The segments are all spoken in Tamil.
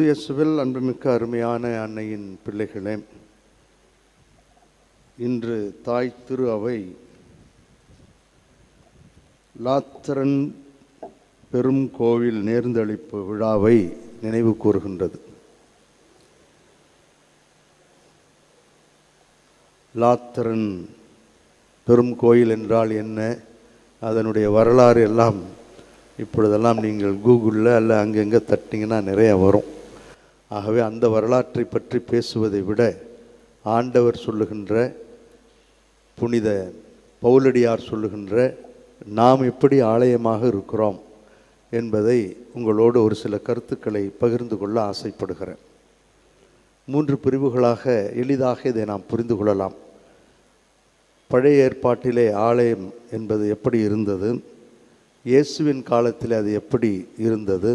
கிறிஸ்து இயேசுவில் அன்புமிக்க அருமையான அன்னையின் பிள்ளைகளே இன்று தாய் திரு அவை லாத்திரன் பெரும் கோவில் நேர்ந்தளிப்பு விழாவை நினைவு கூறுகின்றது. லாத்திரன் பெரும் கோயில் என்றால் என்ன? அதனுடைய வரலாறு எல்லாம் இப்பொழுதெல்லாம் நீங்கள் கூகுளில் அல்ல அங்கங்கே தட்டிங்கன்னா நிறைய வரும். ஆகவே அந்த வரலாற்றை பற்றி பேசுவதை விட ஆண்டவர் சொல்லுகின்ற புனித பவுலடியார் சொல்லுகின்ற நாம் எப்படி ஆலயமாக இருக்கிறோம் என்பதை உங்களோடு ஒரு சில கருத்துக்களை பகிர்ந்து கொள்ள ஆசைப்படுகிறேன். மூன்று பிரிவுகளாக எளிதாக இதை நாம் புரிந்து கொள்ளலாம். பழைய ஏற்பாட்டிலே ஆலயம் என்பது எப்படி இருந்தது? இயேசுவின் காலத்தில் அது எப்படி இருந்தது?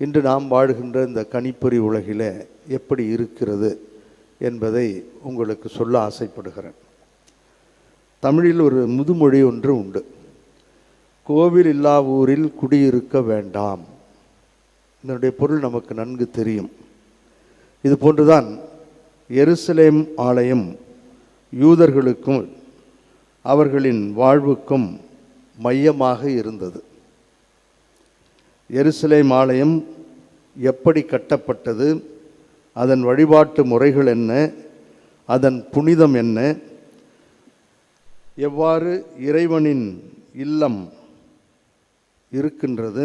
இன்று நாம் வாழ்கின்ற இந்த கணிப்பொறி உலகில் எப்படி இருக்கிறது என்பதை உங்களுக்கு சொல்ல ஆசைப்படுகிறேன். தமிழில் ஒரு முதுமொழி ஒன்று உண்டு. கோவில் இல்லா ஊரில் குடியிருக்க வேண்டாம். இதனுடைய பொருள் நமக்கு நன்கு தெரியும். இது போன்றுதான் எருசலேம் ஆலயம் யூதர்களுக்கும் அவர்களின் வாழ்வுக்கும் மையமாக இருந்தது. எருசலேம் ஆலயம் எப்படி கட்டப்பட்டது அதன் வழிபாட்டு முறைகள் என்ன அதன் புனிதம் என்ன எவ்வாறு இறைவனின் இல்லம் இருக்கின்றது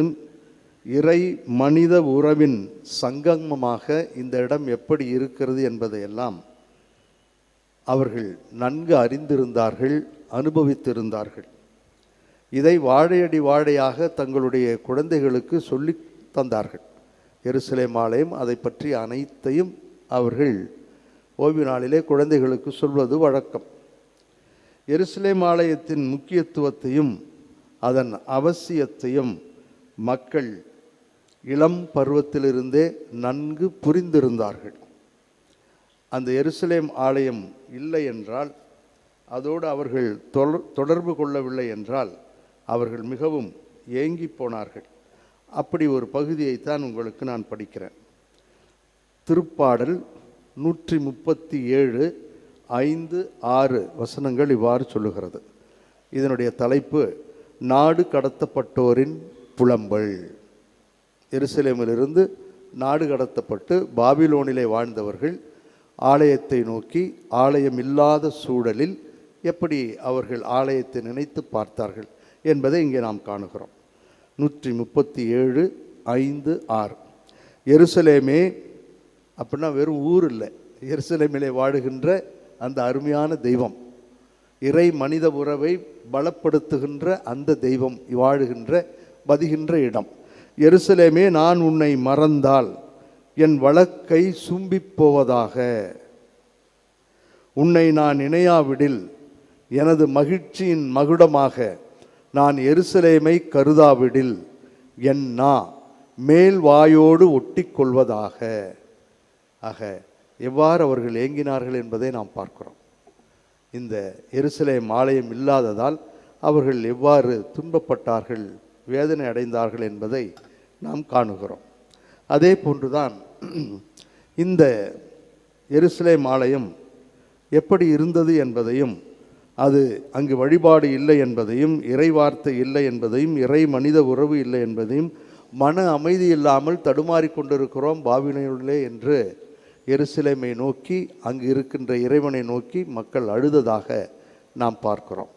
இறை மனித உறவின் சங்கமமாக இந்த இடம் எப்படி இருக்கிறது என்பதையெல்லாம் அவர்கள் நன்கு அறிந்திருந்தார்கள் அனுபவித்திருந்தார்கள். இதை வாழையடி வாழையாக தங்களுடைய குழந்தைகளுக்கு சொல்லி தந்தார்கள். எருசலேம் ஆலயம் அதை பற்றி அனைத்தையும் அவர்கள் ஓய்வு நாளிலே குழந்தைகளுக்கு சொல்வது வழக்கம். எருசலேம் ஆலயத்தின் முக்கியத்துவத்தையும் அதன் அவசியத்தையும் மக்கள் இளம் பருவத்திலிருந்தே நன்கு புரிந்திருந்தார்கள். அந்த எருசலேம் ஆலயம் இல்லை என்றால் அதோடு அவர்கள் தொடர் தொடர்பு கொள்ளவில்லை என்றால் அவர்கள் மிகவும் ஏங்கி போனார்கள். அப்படி ஒரு பகுதியைத்தான் உங்களுக்கு நான் படிக்கிறேன். திருப்பாடல் நூற்றி முப்பத்தி ஏழு ஐந்து ஆறு வசனங்கள் இவ்வாறு சொல்லுகிறது. இதனுடைய தலைப்பு நாடு கடத்தப்பட்டோரின் புலம்பல். எருசலேமிலிருந்து நாடு கடத்தப்பட்டு பாபிலோனிலே வாழ்ந்தவர்கள் ஆலயத்தை நோக்கி ஆலயம் இல்லாத சூழலில் எப்படி அவர்கள் ஆலயத்தை நினைத்து பார்த்தார்கள்? என்பதை இங்கே நாம் காணுகிறோம். நூற்றி முப்பத்தி ஏழு ஐந்து ஆறு. எருசலேமே அப்படின்னா வெறும் ஊர் இல்லை. எருசலேமிலே வாழுகின்ற அந்த அருமையான தெய்வம். இறை மனித உறவை பலப்படுத்துகின்ற அந்த தெய்வம் வாழுகின்ற பதிகின்ற இடம். எருசலேமே நான் உன்னை மறந்தால் என் வழக்கை சும்பிப் போவதாக உன்னை நான் இணையாவிடில் எனது மகிழ்ச்சியின் மகுடமாக நான் எருசலேமை கருதாவிடில் என் நா மேல் வாயோடு ஒட்டி கொள்வதாக ஆக எவ்வாறு அவர்கள் ஏங்கினார்கள் என்பதை நாம் பார்க்கிறோம். இந்த எருசலேம் ஆலயம் இல்லாததால் அவர்கள் எவ்வாறு துன்பப்பட்டார்கள் வேதனை அடைந்தார்கள் என்பதை நாம் காணுகிறோம். அதே போன்றுதான் இந்த எருசலேம் ஆலயம் எப்படி இருந்தது என்பதையும் அது அங்கு வழிபாடு இல்லை என்பதையும் இறை வார்த்தை இல்லை என்பதையும் இறை மனித உறவு இல்லை என்பதையும் மன அமைதி இல்லாமல் தடுமாறி கொண்டிருக்கிறோம் பாவினையுள்ளே என்று எருசலேமை நோக்கி அங்கு இருக்கின்ற இறைவனை நோக்கி மக்கள் அழுததாக நாம் பார்க்கிறோம்.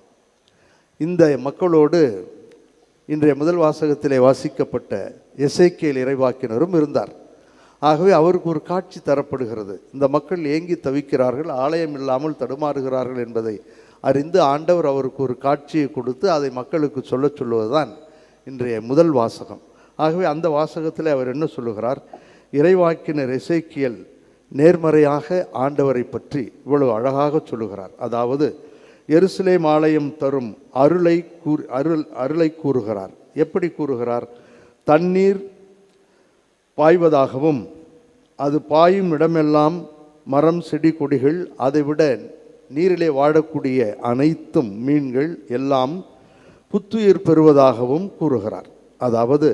இந்த மக்களோடு இன்றைய முதல் வாசகத்திலே வாசிக்கப்பட்ட எசேக்கியல் இறைவாக்கினரும் இருந்தார். ஆகவே அவருக்கு ஒரு காட்சி தரப்படுகிறது. இந்த மக்கள் ஏங்கி தவிக்கிறார்கள் ஆலயம் இல்லாமல் தடுமாறுகிறார்கள் என்பதை அறிந்து ஆண்டவர் அவருக்கு ஒரு காட்சியை கொடுத்து அதை மக்களுக்கு சொல்லச் சொல்லுவதுதான் இன்றைய முதல் வாசகம். ஆகவே அந்த வாசகத்தில் அவர் என்ன சொல்லுகிறார்? இறைவாக்கினர் இசைக்கியல் நேர்மறையாக ஆண்டவரை பற்றி இவ்வளவு அழகாக சொல்லுகிறார். அதாவது எருசலேம் ஆலயம் தரும் அருளை கூறு அருள் அருளை கூறுகிறார். எப்படி கூறுகிறார்? தண்ணீர் பாய்வதாகவும் அது பாயும் இடமெல்லாம் மரம் செடி கொடிகள் அதைவிட நீரிலே வாழக்கூடிய அனைத்தும் மீன்கள் எல்லாம் புத்துயிர் பெறுவதாகவும் கூறுகிறார். அதாவது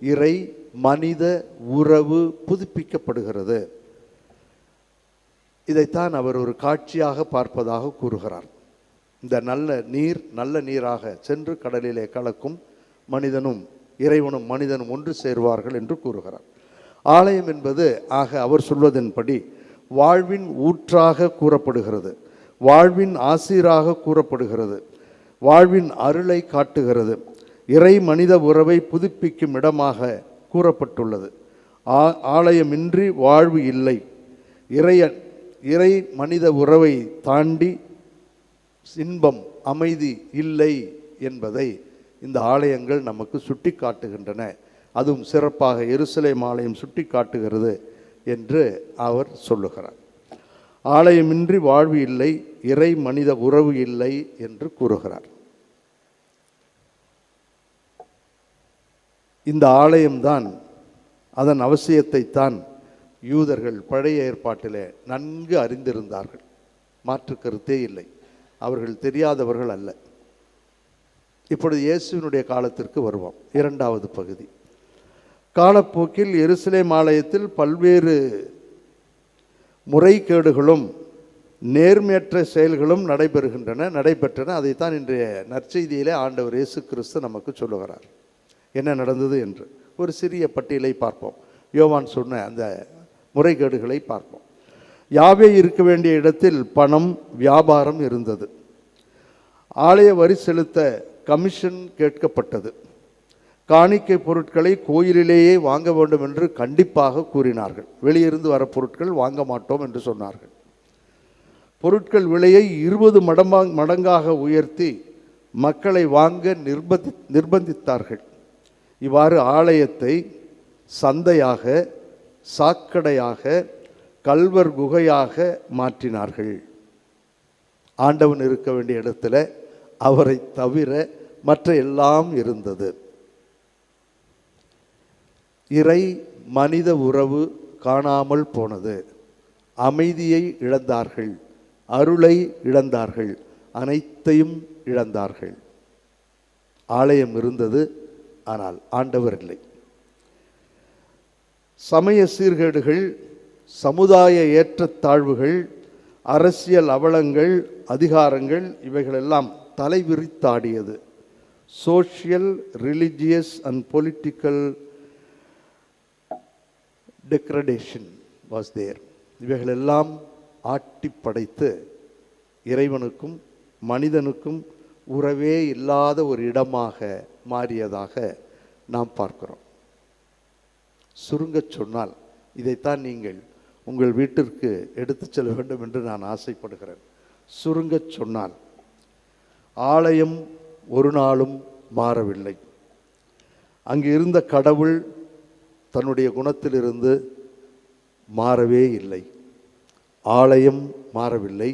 இறை மனித உறவு புதுப்பிக்கப்படுகிறது. இதைத்தான் அவர் ஒரு காட்சியாக பார்ப்பதாக கூறுகிறார். இந்த நல்ல நீர் நல்ல நீராக சென்று கடலிலே கலக்கும் மனிதனும் இறைவனும் மனிதனும் ஒன்று சேர்வார்கள் என்று கூறுகிறார். ஆலயம் என்பது ஆக அவர் சொல்வதன்படி வாழ்வின் ஊற்றாக கூறப்படுகிறது. வாழ்வின் ஆசீராக கூறப்படுகிறது. வாழ்வின் அருளை காட்டுகிறது. இறை மனித உறவை புதுப்பிக்கும் இடமாக கூறப்பட்டுள்ளது. ஆ- ஆலயமின்றி வாழ்வு இல்லை. இறைய இறை மனித உறவை தாண்டி இன்பம் அமைதி இல்லை என்பதை இந்த ஆலயங்கள் நமக்கு சுட்டி காட்டுகின்றன அதுவும் சிறப்பாக எருசலேம் ஆலயம் சுட்டி காட்டுகிறது என்று அவர் சொல்லுகிறார். ஆலயமின்றி வாழ்வு இல்லை இறை மனித உறவு இல்லை என்று கூறுகிறார். இந்த ஆலயம்தான் அதன் அவசியத்தை தான் யூதர்கள் பழைய ஏற்பாட்டிலே நன்கு அறிந்திருந்தார்கள். மாற்று கருத்தே இல்லை. அவர்கள் தெரியாதவர்கள் அல்ல. இப்பொழுது இயேசுவினுடைய காலத்திற்கு வருவோம். இரண்டாவது பகுதி. காலப்போக்கில் எருசலேம் ஆலயத்தில் பல்வேறு முறைகேடுகளும் நேர்மையற்ற செயல்களும் நடைபெறுகின்றன நடைபெற்றன. அதைத்தான் இன்றைய நற்செய்தியிலே ஆண்டவர் இயேசு கிறிஸ்து நமக்கு சொல்லுகிறார். என்ன நடந்தது என்று. ஒரு சிறிய பட்டியலை பார்ப்போம். யோவான் சொன்ன அந்த முறைகேடுகளை பார்ப்போம். யாவே இருக்க வேண்டிய இடத்தில் பணம் வியாபாரம் இருந்தது. ஆலய வரி செலுத்த கமிஷன் கேட்கப்பட்டது. காணிக்கை பொருட்களை கோயிலிலேயே வாங்க வேண்டும் என்று கண்டிப்பாக கூறினார்கள். வெளியிருந்து வர பொருட்கள் வாங்க மாட்டோம் என்று சொன்னார்கள். பொருட்கள் விலையை இருபது மடமா மடங்காக உயர்த்தி மக்களை வாங்க நிர்பந்தி நிர்பந்தித்தார்கள். இவ்வாறு ஆலயத்தை சந்தையாக சாக்கடையாக கல்வர் குகையாக மாற்றினார்கள். ஆண்டவன் இருக்க வேண்டிய இடத்துல அவரை தவிர மற்ற எல்லாம் இருந்தது. இறை மனித உறவு காணாமல் போனது. அமைதியை இழந்தார்கள் அருளை இழந்தார்கள் அனைத்தையும் இழந்தார்கள். ஆலயம் இருந்தது ஆனால் ஆண்டவர் இல்லை. சமய சீர்கேடுகள் சமுதாய ஏற்றத்தாழ்வுகள் அரசியல் அவலங்கள் அதிகாரங்கள் இவைகளெல்லாம் தலைவிரித்தாடியது. Social religious and political degradation was there இவைகளெல்லாம் ஆட்டி படைத்து இறைவனுக்கும் மனிதனுக்கும் உறவே இல்லாத ஒரு இடமாக மாறியதாக நாம் பார்க்கிறோம். சுருங்கச் சொன்னால் இதைத்தான் நீங்கள் உங்கள் வீட்டிற்கு எடுத்துச் செல்ல வேண்டும் என்று நான் ஆசைப்படுகிறேன். சுருங்கச் சொன்னால் ஆலயம் ஒரு நாளும் மாறவில்லை. அங்கு இருந்த கடவுள் தன்னுடைய குணத்திலிருந்து மாறவே இல்லை. ஆலயம் மாறவில்லை.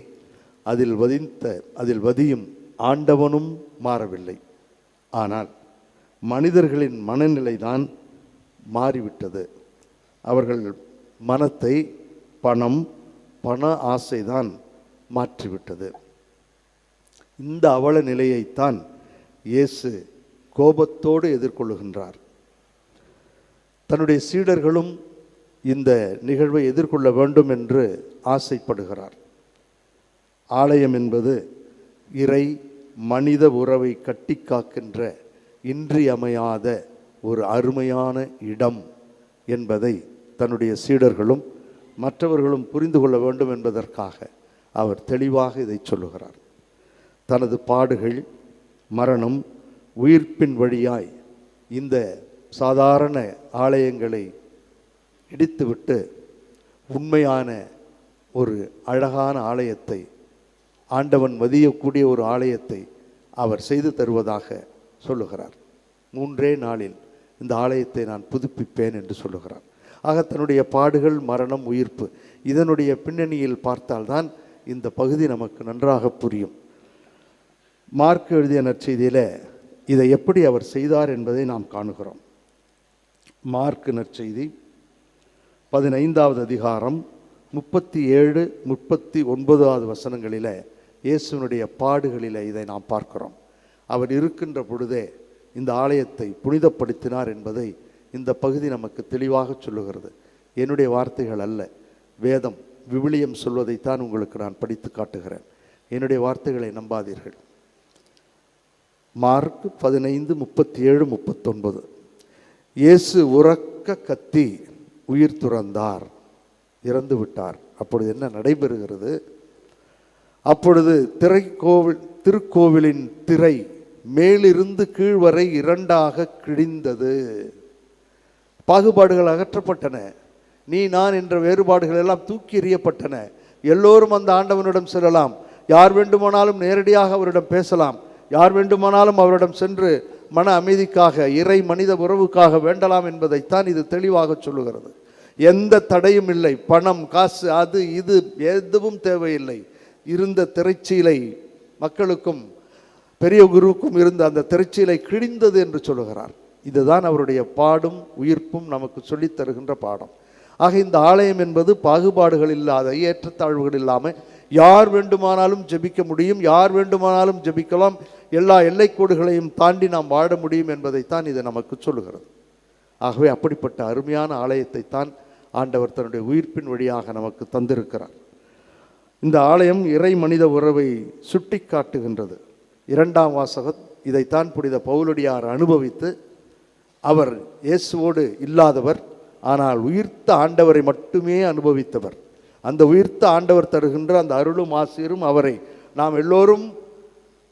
அதில் வதித்த அதில் வதியும் ஆண்டவனும் மாறவில்லை. ஆனால் மனிதர்களின் மனநிலைதான் மாறிவிட்டது. அவர்கள் மனத்தை பணம் பண ஆசைதான் மாற்றிவிட்டது. இந்த அவல நிலையைத்தான் இயேசு கோபத்தோடு எதிர்கொள்ளுகின்றார். தன்னுடைய சீடர்களும் இந்த நிகழ்வை எதிர்கொள்ள வேண்டும் என்று ஆசைப்படுகிறார். ஆலயம் என்பது இறை மனித உறவை கட்டி காக்கின்ற இன்றியமையாத ஒரு அருமையான இடம் என்பதை தன்னுடைய சீடர்களும் மற்றவர்களும் புரிந்து கொள்ள வேண்டும் என்பதற்காக அவர் தெளிவாக இதை சொல்லுகிறார். தனது பாடுகள் மரணம் உயிர்ப்பின் வழியாய் இந்த சாதாரண ஆலயங்களை இடித்துவிட்டு உண்மையான ஒரு அழகான ஆலயத்தை ஆண்டவன் மதியக்கூடிய ஒரு ஆலயத்தை அவர் செய்து தருவதாக சொல்லுகிறார். மூன்றே நாளில் இந்த ஆலயத்தை நான் புதுப்பிப்பேன் என்று சொல்லுகிறார். ஆக தன்னுடைய பாடுகள் மரணம் உயிர்ப்பு இதனுடைய பின்னணியில் பார்த்தால்தான் இந்த பகுதி நமக்கு நன்றாக புரியும். மார்க் எழுதிய நற்செய்தியில் இதை எப்படி அவர் செய்தார் என்பதை நாம் காணுகிறோம். மார்க்கு நற்செய்தி பதினைந்தாவது அதிகாரம் முப்பத்தி ஏழு முப்பத்தி ஒன்பதாவது வசனங்களில் இயேசுனுடைய பாடுகளில் இதை நாம் பார்க்கிறோம். அவர் இருக்கின்ற பொழுதே இந்த ஆலயத்தை புனிதப்படுத்தினார் என்பதை இந்த பகுதி நமக்கு தெளிவாக சொல்லுகிறது. என்னுடைய வார்த்தைகள் அல்ல வேதம் விவிலியம் சொல்வதைத்தான் உங்களுக்கு நான் படித்து காட்டுகிறேன். என்னுடைய வார்த்தைகளை நம்பாதீர்கள். மார்க் பதினைந்து முப்பத்தி ஏழு முப்பத்தொன்பது. இயேசு உறக்க கத்தி உயிர் துறந்தார். இறந்து விட்டார். அப்பொழுது என்ன நடைபெறுகிறது? அப்பொழுது திரைக்கோவில் திருக்கோவிலின் திரை மேலிருந்து கீழ் வரை இரண்டாக கிழிந்தது. பாகுபாடுகள் அகற்றப்பட்டன. நீ நான் என்ற வேறுபாடுகள் எல்லாம் தூக்கி எறியப்பட்டன. எல்லோரும் அந்த ஆண்டவனிடம் செல்லலாம். யார் வேண்டுமானாலும் நேரடியாக அவரிடம் பேசலாம். யார் வேண்டுமானாலும் அவரிடம் சென்று மன அமைதிக்காக இறை மனித உறவுக்காக வேண்டலாம் என்பதைத்தான் இது தெளிவாக சொல்லுகிறது. எந்த தடையும் இல்லை. பணம் காசு அது இது எதுவும் தேவையில்லை. இருந்த திரைச்சீலை மக்களுக்கும் பெரிய குருவுக்கும் இருந்த அந்த திரைச்சீலை கிழிந்தது என்று சொல்லுகிறார். இதுதான் அவருடைய பாடும் உயிர்ப்பும் நமக்கு சொல்லித் தருகின்ற பாடம். ஆக இந்த ஆலயம் என்பது பாகுபாடுகள் இல்லாத ஏற்றத்தாழ்வுகள் இல்லாமல் யார் வேண்டுமானாலும் ஜெபிக்க முடியும் யார் வேண்டுமானாலும் ஜெபிக்கலாம் எல்லா எல்லைக்கோடுகளையும் தாண்டி நாம் வாழ முடியும் என்பதைத்தான் இது நமக்கு சொல்லுகிறது. ஆகவே அப்படிப்பட்ட அருமையான ஆலயத்தை தான் ஆண்டவர் தன்னுடைய உயிர்ப்பின் வழியாக நமக்கு தந்திருக்கிறார். இந்த ஆலயம் இறை மனித உறவை சுட்டி காட்டுகின்றது இரண்டாம் வாசகம் இதைத்தான் புனித பவுலடியார் அனுபவித்து அவர் இயேசுவோடு இல்லாதவர் ஆனால் உயிர்த்த ஆண்டவரை மட்டுமே அனுபவித்தவர். அந்த உயிர்த்த ஆண்டவர் தருகின்ற அந்த அருளும் ஆசிரும் அவரை நாம் எல்லோரும்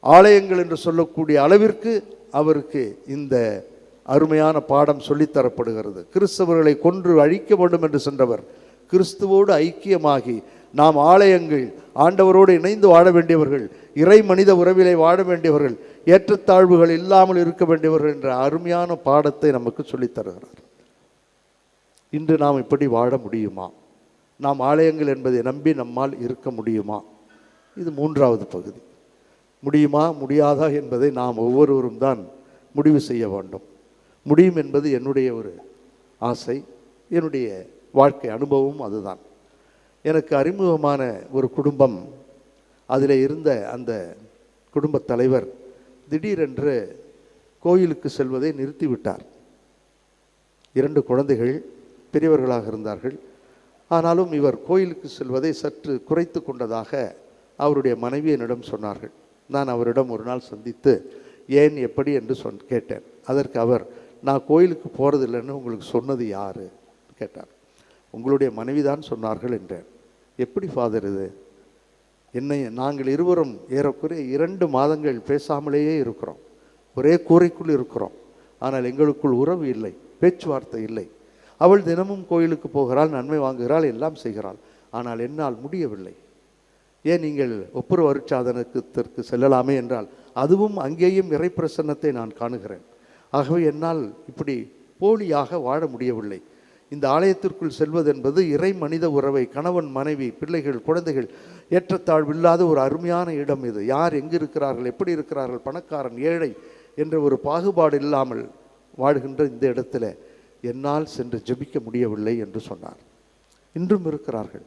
ஆலயங்கள் என்று சொல்லக்கூடிய அளவிற்கு அவருக்கு இந்த அருமையான பாடம் சொல்லித்தரப்படுகிறது. கிறிஸ்தவர்களை கொன்று அழிக்க வேண்டும் என்று சென்றவர் கிறிஸ்துவோடு ஐக்கியமாகி நாம் ஆலயங்கள் ஆண்டவரோடு இணைந்து வாழ வேண்டியவர்கள் இறை மனித உறவிலை வாழ வேண்டியவர்கள் ஏற்றத்தாழ்வுகள் இல்லாமல் இருக்க வேண்டியவர்கள் என்ற அருமையான பாடத்தை நமக்கு சொல்லித் தருகிறார் இன்று நாம் இப்படி வாழ முடியுமா? நாம் ஆலயங்கள் என்பதை நம்பி நம்மால் இருக்க முடியுமா? இது மூன்றாவது பகுதி. முடியுமா? முடியாதா என்பதை நாம் ஒவ்வொருவரும் தான் முடிவு செய்ய வேண்டும். முடியும் என்பது என்னுடைய ஒரு ஆசை என்னுடைய வாழ்க்கை அனுபவம் அதுதான். எனக்கு அறிமுகமான ஒரு குடும்பம் அதில் இருந்த அந்த குடும்பத் தலைவர் திடீரென்று கோயிலுக்கு செல்வதை நிறுத்திவிட்டார். இரண்டு குழந்தைகள் பெரியவர்களாக இருந்தார்கள். ஆனாலும் இவர் கோயிலுக்கு செல்வதை சற்று குறைத்து கொண்டதாக அவருடைய மனைவி என்னிடம் சொன்னார்கள். நான் அவரிடம் ஒரு நாள் சந்தித்து ஏன் எப்படி? என்று சொன் கேட்டேன். அதற்கு அவர் நான் கோயிலுக்கு போகிறதில்லைன்னு உங்களுக்கு சொன்னது யார்? கேட்டார். உங்களுடைய மனைவி தான் சொன்னார்கள் என்றேன். எப்படி ஃபாதர் இது? என்னை நாங்கள் இருவரும் ஏறக்குறைய இரண்டு மாதங்கள் பேசாமலேயே இருக்கிறோம். ஒரே கூரைக்குள் இருக்கிறோம். ஆனால் எங்களுக்குள் உறவு இல்லை பேச்சுவார்த்தை இல்லை. அவள் தினமும் கோயிலுக்கு போகிறாள் நன்மை வாங்குகிறாள் எல்லாம் செய்கிறாள். ஆனால் என்னால் முடியவில்லை. ஏன் நீங்கள் ஒப்புரவு அருட்சாதனத்திற்கு செல்லலாமே என்றால் அதுவும் அங்கேயும் இறைப்பிரசன்னத்தை நான் காணுகிறேன். ஆகவே என்னால் இப்படி போலியாக வாழ முடியவில்லை. இந்த ஆலயத்திற்குள் செல்வதென்பது இறை மனித உறவை கணவன் மனைவி பிள்ளைகள் குழந்தைகள் ஏற்றத்தாழ்வில்லாத ஒரு அருமையான இடம் இது. யார் எங்கு இருக்கிறார்கள் எப்படி இருக்கிறார்கள் பணக்காரன் ஏழை என்ற ஒரு பாகுபாடு இல்லாமல் வாழ்கின்ற இந்த இடத்துல. என்னால் சென்று ஜெபிக்க முடியவில்லை என்று சொன்னார். இன்றும் இருக்கிறார்கள்.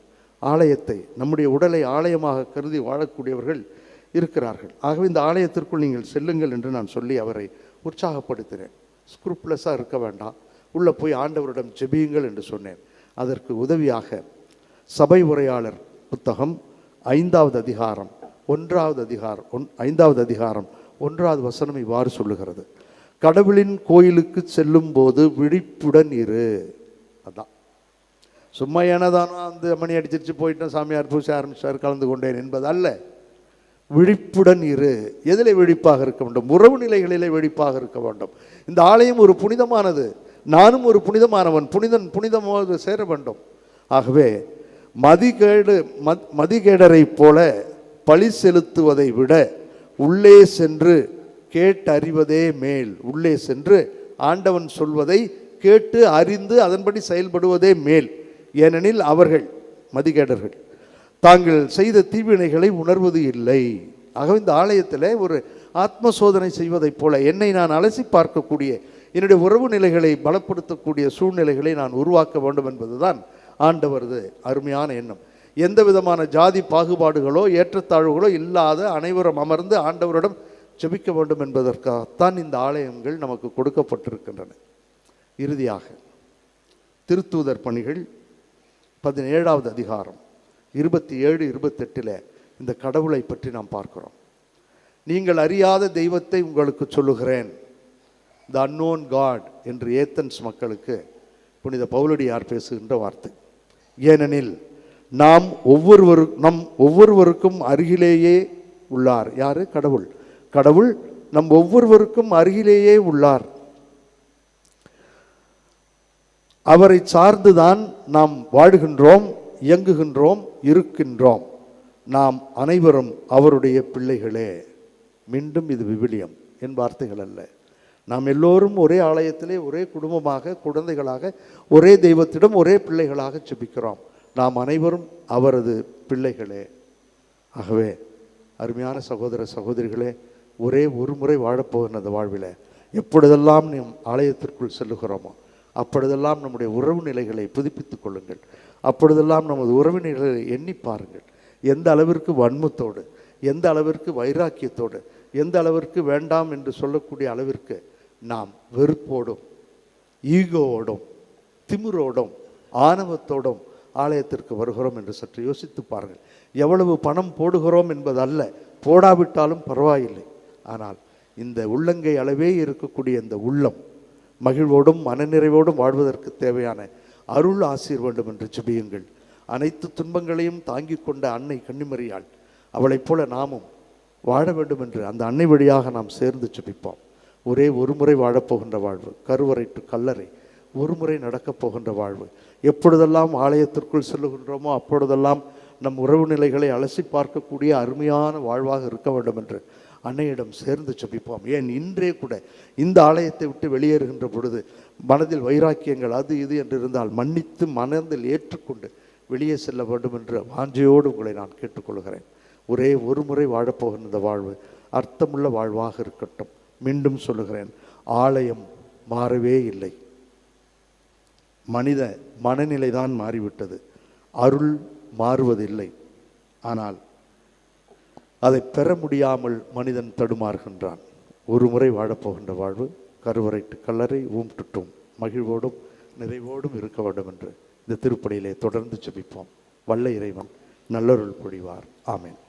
ஆலயத்தை நம்முடைய உடலை ஆலயமாக கருதி வாழக்கூடியவர்கள் இருக்கிறார்கள். ஆகவே இந்த ஆலயத்திற்குள் நீங்கள் செல்லுங்கள் என்று நான் சொல்லி அவரை உற்சாகப்படுத்தினேன். ஸ்க்ரூப்லெஸ்ஸாக இருக்க வேண்டாம். உள்ளே போய் ஆண்டவரிடம் ஜெபியுங்கள் என்று சொன்னேன். அதற்கு உதவியாக சபை உரையாளர் புத்தகம் ஐந்தாவது அதிகாரம் ஒன்றாவது அதிகாரம் ஒன் ஐந்தாவது அதிகாரம் ஒன்றாவது வசனம் இவ்வாறு சொல்லுகிறது. கடவுளின் கோயிலுக்கு செல்லும் போது விழிப்புடன் இரு. அதான். சும்மா ஏனதானோ அந்த மணி அடிச்சிருச்சு போயிட்டேன் சாமியார் பூசை ஆரம்பிச்சார் கலந்து கொண்டேன் என்பது அல்ல. விழிப்புடன் இரு. எதில் விழிப்பாக இருக்க வேண்டும். உறவு நிலைகளிலே விழிப்பாக இருக்க வேண்டும். இந்த ஆலயம் ஒரு புனிதமானது. நானும் ஒரு புனிதமானவன். புனிதன் புனிதமாக சேர வேண்டும். ஆகவே மதிகேடு மத் மதிகேடரைப் போல பழி செலுத்துவதை விட உள்ளே சென்று கேட்டறிவதே மேல். உள்ளே சென்று ஆண்டவன் சொல்வதை கேட்டு அறிந்து அதன்படி செயல்படுவதே மேல். ஏனெனில் அவர்கள் மதிகேடர்கள் தாங்கள் செய்த தீவினைகளை உணர்வது இல்லை. ஆகவே இந்த ஆலயத்தில் ஒரு ஆத்ம சோதனை செய்வதைப் போல என்னை நான் அலசி பார்க்கக்கூடிய என்னுடைய உறவு நிலைகளை பலப்படுத்தக்கூடிய சூழ்நிலைகளை நான் உருவாக்க வேண்டும் என்பதுதான் ஆண்டவரது அருமையான எண்ணம். எந்த விதமான ஜாதி பாகுபாடுகளோ ஏற்றத்தாழ்வுகளோ இல்லாத அனைவரும் அமர்ந்து ஆண்டவரிடம் ஜெபிக்க வேண்டும் என்பதற்காகத்தான் இந்த ஆலயங்கள் நமக்கு கொடுக்கப்பட்டிருக்கின்றன. இறுதியாக திருத்தூதர் பணிகள் பதினேழாவது அதிகாரம் இருபத்தி ஏழு இருபத்தெட்டில் இந்த கடவுளை பற்றி நாம் பார்க்கிறோம். நீங்கள் அறியாத தெய்வத்தை உங்களுக்கு சொல்லுகிறேன். த அன்னோன் காட் என்று ஏத்தன்ஸ் மக்களுக்கு புனித பவுலடியார் பேசுகின்ற வார்த்தை. ஏனெனில் நாம் ஒவ்வொருவரு நம் ஒவ்வொருவருக்கும் அருகிலேயே உள்ளார். யாரு? கடவுள். கடவுள் நம் ஒவ்வொருவருக்கும் அருகிலேயே உள்ளார். அவரை சார்ந்துதான் நாம் வாழுகின்றோம் இயங்குகின்றோம் இருக்கின்றோம். நாம் அனைவரும் அவருடைய பிள்ளைகளே. மீண்டும் இது விவிலியம் என் வார்த்தைகள் அல்ல. நாம் எல்லோரும் ஒரே ஆலயத்திலே ஒரே குடும்பமாக குழந்தைகளாக ஒரே தெய்வத்திடம் ஒரே பிள்ளைகளாக செபிக்கிறோம் நாம் அனைவரும் அவரது பிள்ளைகளே. ஆகவே அருமையான சகோதர சகோதரிகளே ஒரே ஒரு முறை வாழப்போகிற அந்த வாழ்வில். எப்பொழுதெல்லாம் நாம் ஆலயத்திற்குள் செல்லுகிறோமோ அப்பொழுதெல்லாம் நம்முடைய உறவு நிலைகளை புதுப்பித்துக் கொள்ளுங்கள். அப்பொழுதெல்லாம் நமது உறவு நிலைகளை எண்ணி பாருங்கள். எந்த அளவிற்கு வன்மத்தோடு எந்த அளவிற்கு வைராக்கியத்தோடு எந்த அளவிற்கு வேண்டாம் என்று சொல்லக்கூடிய அளவிற்கு நாம் வெறுப்போடும் ஈகோவோடும் திமிரோடும் ஆணவத்தோடும் ஆலயத்திற்கு வருகிறோம் என்று சற்று யோசித்து பாருங்கள். எவ்வளவு பணம் போடுகிறோம் என்பதல்ல போடாவிட்டாலும் பரவாயில்லை. ஆனால் இந்த உள்ளங்கை அளவே இருக்கக்கூடிய இந்த உள்ளம் மகிழ்வோடும் மனநிறைவோடும் வாழ்வதற்கு தேவையான அருள் ஆசீர் வேண்டும் என்று ஜெபியுங்கள். அனைத்து துன்பங்களையும் தாங்கி கொண்ட அன்னை கன்னிமரியாள் அவளைப் போல நாமும் வாழ வேண்டும் என்று அந்த அன்னை வழியாக நாம் சேர்ந்து ஜெபிப்போம். ஒரே ஒரு முறை வாழப்போகின்ற வாழ்வு கருவறை டு கல்லறை ஒரு முறை நடக்கப் போகின்ற வாழ்வு. எப்பொழுதெல்லாம் ஆலயத்திற்குள் செல்லுகின்றோமோ அப்பொழுதெல்லாம் நம் உறவு நிலைகளை அலசி பார்க்கக்கூடிய அருமையான வாழ்வாக இருக்க வேண்டும் என்று அன்னையிடம் சேர்ந்து செபிப்போம் ஏன்? இன்றே கூட இந்த ஆலயத்தை விட்டு வெளியேறுகின்ற பொழுது மனதில் வைராக்கியங்கள் அது இது என்று இருந்தால் மன்னித்து மனதில் ஏற்றுக்கொண்டு வெளியே செல்ல வேண்டும் என்ற வாஞ்சையோடு உங்களை நான் கேட்டுக்கொள்கிறேன். ஒரே ஒரு முறை வாழப்போகிற இந்த வாழ்வு அர்த்தமுள்ள வாழ்வாக இருக்கட்டும். மீண்டும் சொல்லுகிறேன் ஆலயம் மாறவே இல்லை. மனித மனநிலை தான் மாறிவிட்டது. அருள் மாறுவதில்லை. ஆனால் அதை பெற முடியாமல் மனிதன் தடுமாறுகின்றான். ஒரு முறை வாழப்போகின்ற வாழ்வு கருவறை கல்லறை ஊம் டுட்டும் மகிழ்வோடும் நிறைவோடும் இருக்க வேண்டும் என்று இந்த திருப்பணியிலே தொடர்ந்து செபிப்போம் வல்ல இறைவன் நல்லருள் பொழிவார் ஆமேன்.